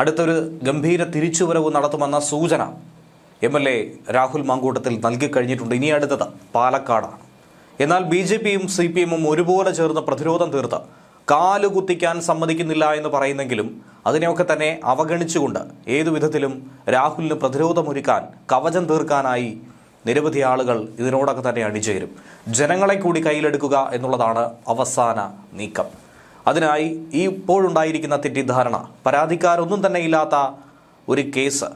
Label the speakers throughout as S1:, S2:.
S1: അടുത്തൊരു ഗംഭീര തിരിച്ചുവരവ് നടത്തുമെന്ന സൂചന M L A Rahul Mamkootathil നൽകിക്കഴിഞ്ഞിട്ടുണ്ട് ഇനി അടുത്തത് പാലക്കാടാണ്. എന്നാൽ ബി ജെ പിയും സി പി എമ്മും ഒരുപോലെ ചേർന്ന് പ്രതിരോധം തീർത്ത് കാലുകുത്തിക്കാൻ സമ്മതിക്കുന്നില്ല എന്ന് പറയുന്നെങ്കിലും അതിനെയൊക്കെ തന്നെ അവഗണിച്ചുകൊണ്ട് ഏതു വിധത്തിലും രാഹുലിന് പ്രതിരോധമൊരുക്കാൻ കവചം തീർക്കാനായി നിരവധി ആളുകൾ ഇതിനോടൊക്കെ തന്നെ അണിചേരും. ജനങ്ങളെ കൂടി കയ്യിലെടുക്കുക എന്നുള്ളതാണ് അവസാന നീക്കം. അതിനായി ഈ ഇപ്പോഴുണ്ടായിരിക്കുന്ന തെറ്റിദ്ധാരണ പരാതിക്കാരൊന്നും തന്നെ ഇല്ലാത്ത ഒരു കേസ്.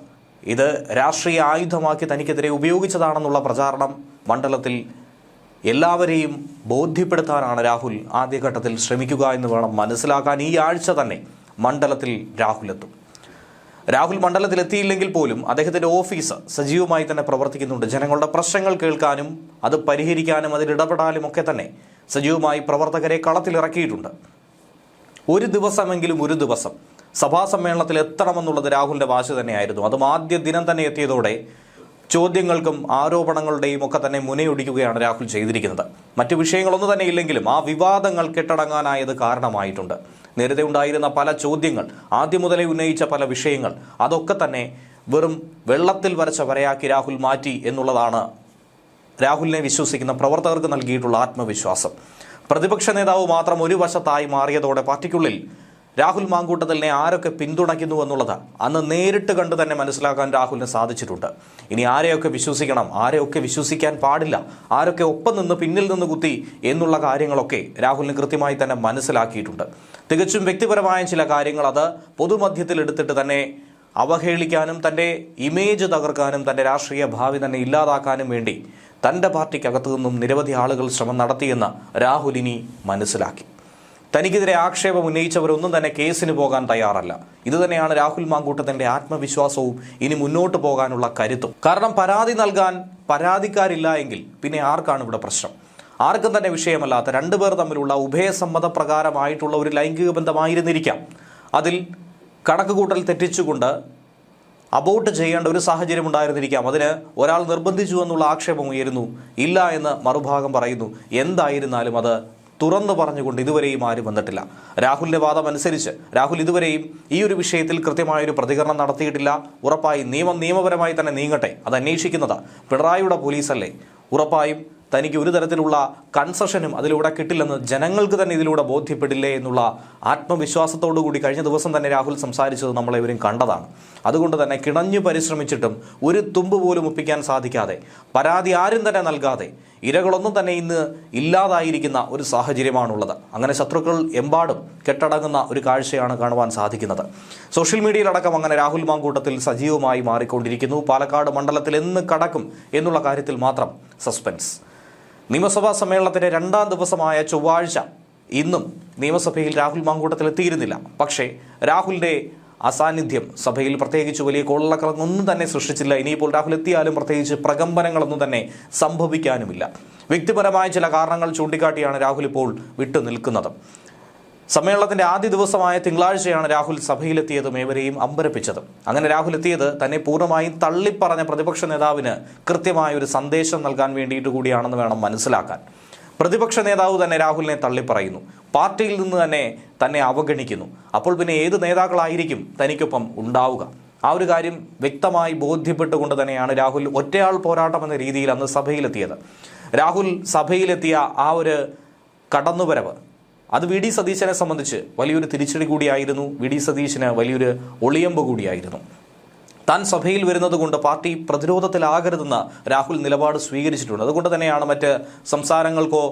S1: ഇത് രാഷ്ട്രീയ ആയുധമാക്കി തനിക്കെതിരെ ഉപയോഗിച്ചതാണെന്നുള്ള പ്രചാരണം മണ്ഡലത്തിൽ എല്ലാവരെയും ബോധ്യപ്പെടുത്താനാണ് രാഹുൽ ആദ്യഘട്ടത്തിൽ ശ്രമിക്കുക എന്ന് വേണം മനസ്സിലാക്കാൻ ഈ ആഴ്ച തന്നെ മണ്ഡലത്തിൽ രാഹുൽ എത്തും. രാഹുൽ മണ്ഡലത്തിൽ എത്തിയില്ലെങ്കിൽ പോലും അദ്ദേഹത്തിന്റെ ഓഫീസ് സജീവമായി തന്നെ പ്രവർത്തിക്കുന്നുണ്ട്. ജനങ്ങളുടെ പ്രശ്നങ്ങൾ കേൾക്കാനും അത് പരിഹരിക്കാനും അതിൽ ഇടപെടാനും ഒക്കെ തന്നെ സജീവമായി പ്രവർത്തകരെ കളത്തിലിറക്കിയിട്ടുണ്ട്. ഒരു ദിവസമെങ്കിലും ഒരു ദിവസം സഭാ സമ്മേളനത്തിൽ എത്തണമെന്നുള്ളത് രാഹുലിന്റെ വാശി തന്നെയായിരുന്നു. അതും ആദ്യ ദിനം തന്നെ എത്തിയതോടെ ചോദ്യങ്ങൾക്കും ആരോപണങ്ങളുടെയും ഒക്കെ തന്നെ മുനയൊടിക്കുകയാണ് രാഹുൽ ചെയ്തിരിക്കുന്നത്. മറ്റു വിഷയങ്ങളൊന്നും തന്നെ ഇല്ലെങ്കിലും ആ വിവാദങ്ങൾ കെട്ടടങ്ങാനായത് കാരണമായിട്ടുണ്ട്. നേരത്തെ ഉണ്ടായിരുന്ന പല ചോദ്യങ്ങൾ ആദ്യം മുതലേ ഉന്നയിച്ച പല വിഷയങ്ങൾ അതൊക്കെ തന്നെ വെറും വെള്ളത്തിൽ വരച്ച വരയാക്കി രാഹുൽ മാറ്റി എന്നുള്ളതാണ് രാഹുലിനെ വിശ്വസിക്കുന്ന പ്രവർത്തകർക്ക് നൽകിയിട്ടുള്ള ആത്മവിശ്വാസം. പ്രതിപക്ഷ നേതാവ് മാത്രം ഒരു വശത്തായി മാറിയതോടെ പാർട്ടിക്കുള്ളിൽ രാഹുൽ മാങ്കൂട്ടത്തിലിനെ ആരൊക്കെ പിന്തുണയ്ക്കുന്നു എന്നുള്ളത് അന്ന് നേരിട്ട് കണ്ട് തന്നെ മനസ്സിലാക്കാൻ രാഹുലിന് സാധിച്ചിട്ടുണ്ട്. ഇനി ആരെയൊക്കെ വിശ്വസിക്കണം ആരെയൊക്കെ വിശ്വസിക്കാൻ പാടില്ല ആരൊക്കെ ഒപ്പം നിന്ന് പിന്നിൽ നിന്ന് കുത്തി എന്നുള്ള കാര്യങ്ങളൊക്കെ രാഹുലിന് കൃത്യമായി തന്നെ മനസ്സിലാക്കിയിട്ടുണ്ട്. തികച്ചും വ്യക്തിപരമായ ചില കാര്യങ്ങൾ അത് പൊതുമധ്യത്തിൽ എടുത്തിട്ട് തന്നെ അവഹേളിക്കാനും തന്റെ ഇമേജ് തകർക്കാനും തന്റെ രാഷ്ട്രീയ ഭാവി തന്നെ ഇല്ലാതാക്കാനും വേണ്ടി തന്റെ പാർട്ടിക്കകത്തു നിന്നും നിരവധി ആളുകൾ ശ്രമം നടത്തിയെന്ന് രാഹുൽ ഇനി മനസ്സിലാക്കി. തനിക്കെതിരെ ആക്ഷേപം ഉന്നയിച്ചവരൊന്നും തന്നെ കേസിന് പോകാൻ തയ്യാറല്ല. ഇതുതന്നെയാണ് രാഹുൽ മാങ്കൂട്ടത്തിന്റെ ആത്മവിശ്വാസവും ഇനി മുന്നോട്ട് പോകാനുള്ള കരുത്തും. കാരണം പരാതി നൽകാൻ പരാതിക്കാരില്ല എങ്കിൽ പിന്നെ ആർക്കാണ് ഇവിടെ പ്രശ്നം? ആർക്കും തന്നെ വിഷയമല്ലാത്ത രണ്ടുപേർ തമ്മിലുള്ള ഉഭയസമ്മത പ്രകാരമായിട്ടുള്ള ഒരു ലൈംഗിക ബന്ധമായിരുന്നിരിക്കാം. അതിൽ കണക്കുകൂട്ടൽ തെറ്റിച്ചുകൊണ്ട് അബോട്ട് ചെയ്യേണ്ട ഒരു സാഹചര്യം ഉണ്ടായിരുന്നിരിക്കാം. അതിന് ഒരാൾ നിർബന്ധിച്ചു എന്നുള്ള ആക്ഷേപം ഉയരുന്നു. ഇല്ല എന്ന് മറുഭാഗം പറയുന്നു. എന്തായിരുന്നാലും അത് തുറന്നു പറഞ്ഞുകൊണ്ട് ഇതുവരെയും ആരും വന്നിട്ടില്ല. രാഹുലിന്റെ വാദം അനുസരിച്ച് രാഹുൽ ഇതുവരെയും ഈ ഒരു വിഷയത്തിൽ കൃത്യമായൊരു പ്രതികരണം നടത്തിയിട്ടില്ല. ഉറപ്പായി നിയമം നിയമപരമായി തന്നെ നീങ്ങട്ടെ. അത് അന്വേഷിക്കുന്നത് പിണറായിയുടെ പോലീസല്ലേ. ഉറപ്പായും തനിക്ക് ഒരു തരത്തിലുള്ള കൺസെഷനും അതിലൂടെ കിട്ടില്ലെന്ന് ജനങ്ങൾക്ക് തന്നെ ഇതിലൂടെ ബോധ്യപ്പെടില്ലേ എന്നുള്ള ആത്മവിശ്വാസത്തോടു കൂടി കഴിഞ്ഞ ദിവസം തന്നെ രാഹുൽ സംസാരിച്ചത് നമ്മളെവരും കണ്ടതാണ്. അതുകൊണ്ട് തന്നെ കിണഞ്ഞു പരിശ്രമിച്ചിട്ടും ഒരു തുമ്പ് പോലും ഒപ്പിക്കാൻ സാധിക്കാതെ പരാതി ആരും തന്നെ നൽകാതെ ഇരകളൊന്നും തന്നെ ഇന്ന് ഇല്ലാതായിരിക്കുന്ന ഒരു സാഹചര്യമാണുള്ളത്. അങ്ങനെ ശത്രുക്കൾ എമ്പാടും കെട്ടടങ്ങുന്ന ഒരു കാഴ്ചയാണ് കാണുവാൻ സാധിക്കുന്നത്. സോഷ്യൽ മീഡിയയിലടക്കം അങ്ങനെ രാഹുൽ മാങ്കൂട്ടത്തിൽ സജീവമായി മാറിക്കൊണ്ടിരിക്കുന്നു. പാലക്കാട് മണ്ഡലത്തിൽ എന്ന് കടക്കും എന്നുള്ള കാര്യത്തിൽ മാത്രം സസ്പെൻസ്. നിയമസഭാ സമ്മേളനത്തിന്റെ രണ്ടാം ദിവസമായ ചൊവ്വാഴ്ച ഇന്നും നിയമസഭയിൽ രാഹുൽ മാങ്കൂട്ടത്തിൽ എത്തിയിരുന്നില്ല. പക്ഷേ രാഹുലിന്റെ അസാന്നിധ്യം സഭയിൽ പ്രത്യേകിച്ച് വലിയ കൊള്ളക്കളൊന്നും തന്നെ സൃഷ്ടിച്ചില്ല. ഇനിയിപ്പോൾ രാഹുൽ എത്തിയാലും പ്രത്യേകിച്ച് പ്രകമ്പനങ്ങളൊന്നും തന്നെ സംഭവിക്കാനുമില്ല. വ്യക്തിപരമായ ചില കാരണങ്ങൾ ചൂണ്ടിക്കാട്ടിയാണ് രാഹുൽ ഇപ്പോൾ വിട്ടു നിൽക്കുന്നത്. സമ്മേളനത്തിന്റെ ആദ്യ ദിവസമായ തിങ്കളാഴ്ചയാണ് രാഹുൽ സഭയിലെത്തിയതും ഏവരെയും അമ്പരപ്പിച്ചത്. അങ്ങനെ രാഹുൽ എത്തിയത് തന്നെ പൂർണമായും തള്ളിപ്പറഞ്ഞ പ്രതിപക്ഷ നേതാവിന് കൃത്യമായ ഒരു സന്ദേശം നൽകാൻ വേണ്ടിയിട്ട് കൂടിയാണെന്ന് വേണം മനസ്സിലാക്കാൻ. പ്രതിപക്ഷ നേതാവ് തന്നെ രാഹുലിനെ തള്ളിപ്പറയുന്നു. പാർട്ടിയിൽ നിന്ന് തന്നെ തന്നെ അവഗണിക്കുന്നു. അപ്പോൾ പിന്നെ ഏത് നേതാക്കളായിരിക്കും തനിക്കൊപ്പം ഉണ്ടാവുക? ആ ഒരു കാര്യം വ്യക്തമായി ബോധ്യപ്പെട്ടുകൊണ്ട് തന്നെയാണ് രാഹുൽ ഒറ്റയാൾ പോരാട്ടം എന്ന രീതിയിൽ അന്ന് സഭയിലെത്തിയത്. രാഹുൽ സഭയിലെത്തിയ ആ ഒരു കടന്നുവരവ് അത് വി ഡി സതീശനെ സംബന്ധിച്ച് വലിയൊരു തിരിച്ചടി കൂടിയായിരുന്നു. വി ഡി സതീശന് വലിയൊരു ഒളിയമ്പ് കൂടിയായിരുന്നു. താൻ സഭയിൽ വരുന്നത് കൊണ്ട് പാർട്ടി പ്രതിരോധത്തിലാകരുതെന്ന് രാഹുൽ നിലപാട് സ്വീകരിച്ചിട്ടുണ്ട്. അതുകൊണ്ട് തന്നെയാണ് മറ്റ് സംസാരങ്ങൾക്കോ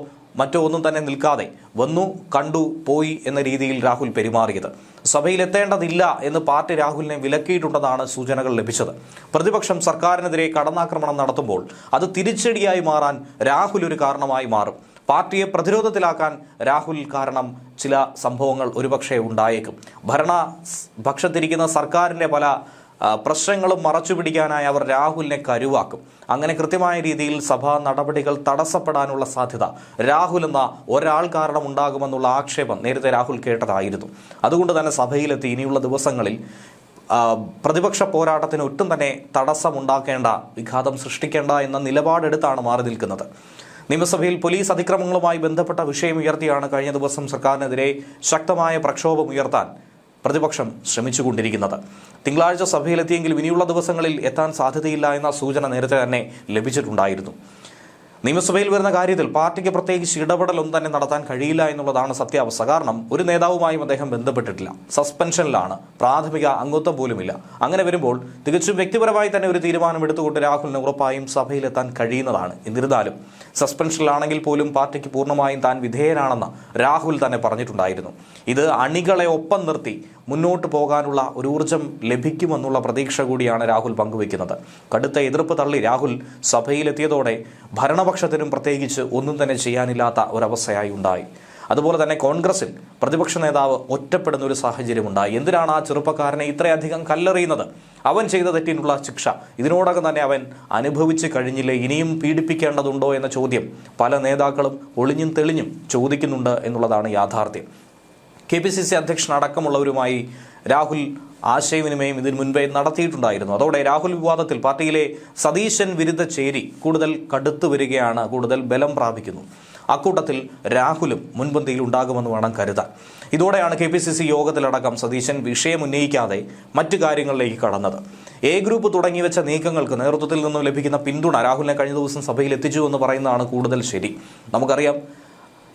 S1: മറ്റോ ഒന്നും തന്നെ നിൽക്കാതെ വന്നു കണ്ടു പോയി എന്ന രീതിയിൽ രാഹുൽ പെരുമാറിയത്. സഭയിലെത്തേണ്ടതില്ല എന്ന് പാർട്ടി രാഹുലിനെ വിലക്കിയിട്ടുണ്ടെന്നാണ് സൂചനകൾ ലഭിച്ചത്. പ്രതിപക്ഷം സർക്കാരിനെതിരെ കടന്നാക്രമണം നടത്തുമ്പോൾ അത് തിരിച്ചടിയായി മാറാൻ രാഹുൽ ഒരു കാരണമായി മാറും. പാർട്ടിയെ പ്രതിരോധത്തിലാക്കാൻ രാഹുൽ കാരണം ചില സംഭവങ്ങൾ ഒരുപക്ഷെ ഉണ്ടായേക്കും. ഭരണ പക്ഷത്തിരിക്കുന്ന സർക്കാരിന്റെ പല ആ, പ്രശ്നങ്ങളും മറച്ചുപിടിക്കാനായി അവർ രാഹുലിനെ കരുവാക്കും. അങ്ങനെ കൃത്യമായ രീതിയിൽ സഭാ നടപടികൾ തടസ്സപ്പെടാനുള്ള സാധ്യത രാഹുൽ എന്ന ഒരാൾ കാരണം ഉണ്ടാകുമെന്നുള്ള ആക്ഷേപം നേരത്തെ രാഹുൽ കേട്ടതായിരുന്നു. അതുകൊണ്ട് തന്നെ സഭയിലെത്തി ഇനിയുള്ള ദിവസങ്ങളിൽ പ്രതിപക്ഷ പോരാട്ടത്തിന് ഒട്ടും തന്നെ തടസ്സമുണ്ടാക്കേണ്ട വിഘാതം സൃഷ്ടിക്കേണ്ട എന്ന നിലപാടെടുത്താണ് മാറി നിൽക്കുന്നത്. നിയമസഭയിൽ പോലീസ് അതിക്രമങ്ങളുമായി ബന്ധപ്പെട്ട വിഷയം ഉയർത്തിയാണ് കഴിഞ്ഞ ദിവസം സർക്കാരിനെതിരെ ശക്തമായ പ്രക്ഷോഭം ഉയർത്താൻ പ്രതിപക്ഷം ശ്രമിച്ചുകൊണ്ടിരിക്കുന്നത്. തിങ്കളാഴ്ച സഭയിലെത്തിയെങ്കിലും ഇനിയുള്ള ദിവസങ്ങളിൽ എത്താൻ സാധ്യതയില്ല എന്ന സൂചന നേരത്തെ തന്നെ ലഭിച്ചിട്ടുണ്ടായിരുന്നു. നിയമസഭയിൽ വരുന്ന കാര്യത്തിൽ പാർട്ടിക്ക് പ്രത്യേകിച്ച് ഇടപെടലൊന്നും തന്നെ നടത്താൻ കഴിയില്ല എന്നുള്ളതാണ് സത്യാവസ്ഥ. കാരണം ഒരു നേതാവുമായും അദ്ദേഹം ബന്ധപ്പെട്ടിട്ടില്ല. സസ്പെൻഷനിലാണ്. പ്രാഥമിക അംഗത്വം പോലുമില്ല. അങ്ങനെ വരുമ്പോൾ തികച്ചും വ്യക്തിപരമായി തന്നെ ഒരു തീരുമാനം എടുത്തുകൊണ്ട് രാഹുലിന് ഉറപ്പായും സഭയിലെത്താൻ കഴിയുന്നതാണ്. എന്നിരുന്നാലും സസ്പെൻഷനിലാണെങ്കിൽ പോലും പാർട്ടിക്ക് പൂർണമായും താൻ വിധേയനാണെന്ന് രാഹുൽ തന്നെ പറഞ്ഞിട്ടുണ്ടായിരുന്നു. ഇത് അണികളെ ഒപ്പം നിർത്തി മുന്നോട്ട് പോകാനുള്ള ഒരു ഊർജം ലഭിക്കുമെന്നുള്ള പ്രതീക്ഷ കൂടിയാണ് രാഹുൽ പങ്കുവെക്കുന്നത് കടുത്ത എതിർപ്പ് തള്ളി രാഹുൽ സഭയിലെത്തിയതോടെ ഭരണപക്ഷത്തിനും പ്രത്യേകിച്ച് ഒന്നും തന്നെ ചെയ്യാനില്ലാത്ത ഒരവസ്ഥയായി ഉണ്ടായി. അതുപോലെ തന്നെ കോൺഗ്രസിൽ പ്രതിപക്ഷ നേതാവ് ഒറ്റപ്പെടുന്ന ഒരു സാഹചര്യമുണ്ടായി എന്തിനാണ് ആ ചെറുപ്പക്കാരനെ ഇത്രയധികം കല്ലെറിയുന്നത്? അവൻ ചെയ്ത തെറ്റിനുള്ള ശിക്ഷ. ഇതിനോടകം തന്നെ അവൻ അനുഭവിച്ച് കഴിഞ്ഞില്ലേ? ഇനിയും പീഡിപ്പിക്കേണ്ടതുണ്ടോ എന്ന ചോദ്യം പല നേതാക്കളും ഒളിഞ്ഞും തെളിഞ്ഞും ചോദിക്കുന്നുണ്ട് എന്നുള്ളതാണ് യാഥാർത്ഥ്യം. കെ പി സി സി അധ്യക്ഷനടക്കമുള്ളവരുമായി രാഹുൽ ആശയവിനിമയം ഇതിനു മുൻപേ നടത്തിയിട്ടുണ്ടായിരുന്നു. അതോടെ രാഹുൽ വിവാദത്തിൽ പാർട്ടിയിലെ സതീശൻ വിരുദ്ധ ചേരി കൂടുതൽ കടുത്തു വരികയാണ് കൂടുതൽ ബലം പ്രാപിക്കുന്നു. അക്കൂട്ടത്തിൽ രാഹുലും മുൻപന്തിയിൽ ഉണ്ടാകുമെന്ന് വേണം കരുതാൻ. ഇതോടെയാണ് കെ പി സി സി യോഗത്തിലടക്കം സതീശൻ വിഷയം ഉന്നയിക്കാതെ മറ്റു കാര്യങ്ങളിലേക്ക് കടന്നത്. എ ഗ്രൂപ്പ് തുടങ്ങിവെച്ച നീക്കങ്ങൾക്ക് നേതൃത്വത്തിൽ നിന്നും ലഭിക്കുന്ന പിന്തുണ രാഹുലിനെ കഴിഞ്ഞ ദിവസം സഭയിൽ എത്തിച്ചു എന്ന് പറയുന്നതാണ് കൂടുതൽ ശരി. നമുക്കറിയാം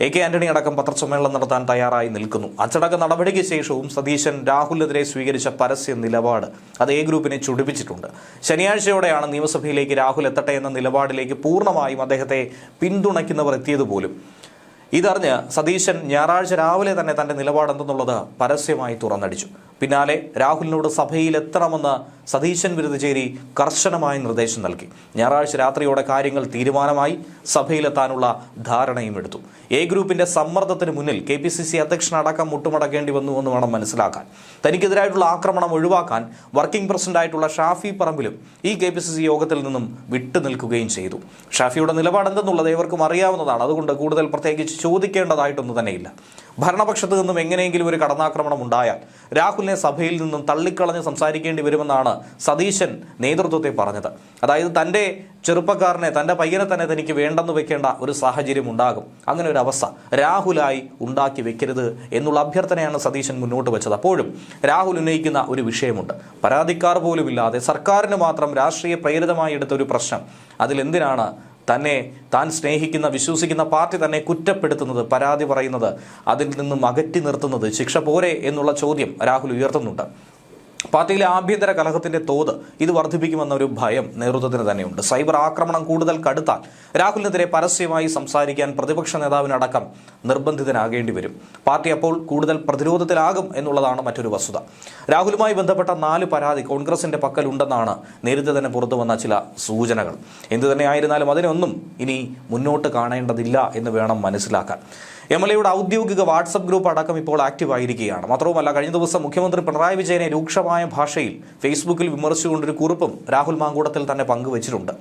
S1: എ കെ ആന്റണി അടക്കം പത്രസമ്മേളനം നടത്താൻ തയ്യാറായി നിൽക്കുന്നു. അച്ചടക്ക നടപടിക്ക് ശേഷവും സതീശൻ രാഹുലിനെതിരെ സ്വീകരിച്ച പരസ്യ നിലപാട് അത് എ ഗ്രൂപ്പിനെ ചുടിപ്പിച്ചിട്ടുണ്ട്. ശനിയാഴ്ചയോടെയാണ് നിയമസഭയിലേക്ക് രാഹുൽ എത്തട്ടെ എന്ന നിലപാടിലേക്ക് പൂർണമായും അദ്ദേഹത്തെ പിന്തുണയ്ക്കുന്നവർ എത്തിയതുപോലും. ഇതറിഞ്ഞ് സതീശൻ ഞായറാഴ്ച രാവിലെ തന്നെ തന്റെ നിലപാടെന്തെന്നുള്ളത് പരസ്യമായി തുറന്നടിച്ചു. പിന്നാലെ രാഹുലിനോട് സഭയിൽ എത്തണമെന്ന് സതീശൻ വിരുദ്ധചേരി കർശനമായ നിർദ്ദേശം നൽകി. ഞായറാഴ്ച രാത്രിയോടെ കാര്യങ്ങൾ തീരുമാനമായി സഭയിലെത്താനുള്ള ധാരണയും എടുത്തു. എ ഗ്രൂപ്പിന്റെ സമ്മർദ്ദത്തിന് മുന്നിൽ കെ പി സി സി അധ്യക്ഷനടക്കം മുട്ടുമടക്കേണ്ടി വന്നു എന്ന് വേണം മനസ്സിലാക്കാൻ. തനിക്കെതിരായിട്ടുള്ള ആക്രമണം ഒഴിവാക്കാൻ വർക്കിംഗ് പ്രസിഡന്റായിട്ടുള്ള ഷാഫി പറമ്പിലും ഈ കെ പി സി സി യോഗത്തിൽ നിന്നും വിട്ടുനിൽക്കുകയും ചെയ്തു. ഷാഫിയുടെ നിലപാട് എന്തെന്നുള്ളത് അറിയാവുന്നതാണ്. അതുകൊണ്ട് കൂടുതൽ പ്രത്യേകിച്ച് ചോദിക്കേണ്ടതായിട്ടൊന്നും തന്നെയില്ല. ഭരണപക്ഷത്ത് നിന്നും എങ്ങനെയെങ്കിലും ഒരു കടന്നാക്രമണം ഉണ്ടായാൽ രാഹുലിനെ സഭയിൽ നിന്നും തള്ളിക്കളഞ്ഞ് സംസാരിക്കേണ്ടി വരുമെന്നാണ് സതീശൻ നേതൃത്വത്തെ പറഞ്ഞത്. അതായത് തന്റെ ചെറുപ്പക്കാരനെ തന്റെ പയ്യനെ തന്നെ തനിക്ക് വേണ്ടെന്ന് വെക്കേണ്ട ഒരു സാഹചര്യം ഉണ്ടാകും. അങ്ങനെ ഒരു അവസ്ഥ രാഹുലായി ഉണ്ടാക്കി വെക്കരുത് എന്നുള്ള അഭ്യർത്ഥനയാണ് സതീശൻ മുന്നോട്ട് വെച്ചത്. അപ്പോഴും രാഹുൽ ഉന്നയിക്കുന്ന ഒരു വിഷയമുണ്ട്. പരാതിക്കാർ പോലുമില്ലാതെ സർക്കാരിന് മാത്രം രാഷ്ട്രീയ പ്രേരിതമായി എടുത്ത ഒരു പ്രശ്നം. അതിലെന്തിനാണ് തന്നെ താൻ സ്നേഹിക്കുന്ന വിശ്വസിക്കുന്ന പാർട്ടി തന്നെ കുറ്റപ്പെടുത്തുന്നത് പരാതി പറയുന്നത് അതിൽ നിന്നും അകറ്റി നിർത്തുന്നത് ശിക്ഷ പോരെ എന്നുള്ള ചോദ്യം രാഹുൽ ഉയർത്തുന്നുണ്ട്. പാർട്ടിയിലെ ആഭ്യന്തര കലഹത്തിന്റെ തോത് ഇത് വർദ്ധിപ്പിക്കുമെന്ന ഒരു ഭയം നേതൃത്വത്തിന് തന്നെയുണ്ട്. സൈബർ ആക്രമണം കൂടുതൽ കടുത്താൽ രാഹുലിനെതിരെ പരസ്യമായി സംസാരിക്കാൻ പ്രതിപക്ഷ നേതാവിനടക്കം നിർബന്ധിതനാകേണ്ടി വരും. പാർട്ടി അപ്പോൾ കൂടുതൽ പ്രതിരോധത്തിലാകും എന്നുള്ളതാണ് മറ്റൊരു വസ്തുത. രാഹുലുമായി ബന്ധപ്പെട്ട നാല് പരാതി കോൺഗ്രസിന്റെ പക്കലുണ്ടെന്നാണ് നേരത്തെ തന്നെ പുറത്തു വന്ന ചില സൂചനകൾ. എന്തു തന്നെയായിരുന്നാലും അതിനൊന്നും ഇനി മുന്നോട്ട് കാണേണ്ടതില്ല എന്ന് വേണം മനസ്സിലാക്കാൻ. എം എൽ എയുടെ ഔദ്യോഗിക വാട്സപ്പ് ഗ്രൂപ്പ് അടക്കം ഇപ്പോൾ ആക്റ്റീവ് ആയിരിക്കുകയാണ് മാത്രവുമല്ല കഴിഞ്ഞ ദിവസം മുഖ്യമന്ത്രി പിണറായി വിജയനെ രൂക്ഷമായ ഭാഷയിൽ ഫേസ്ബുക്കിൽ വിമർശിച്ചുകൊണ്ടൊരു കുറിപ്പും രാഹുൽ മാങ്കൂടത്തിൽ തന്നെ പങ്കുവച്ചിട്ടുണ്ട്.